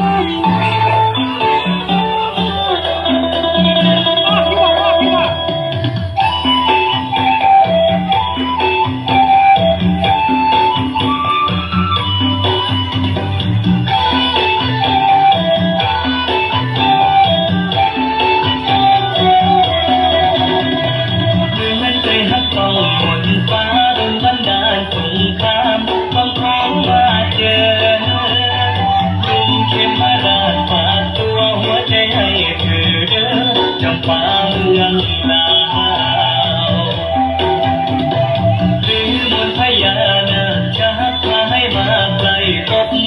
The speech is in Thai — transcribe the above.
เห จะฟ้าเงหนาวหมนพจะพาให้มาไกลตบ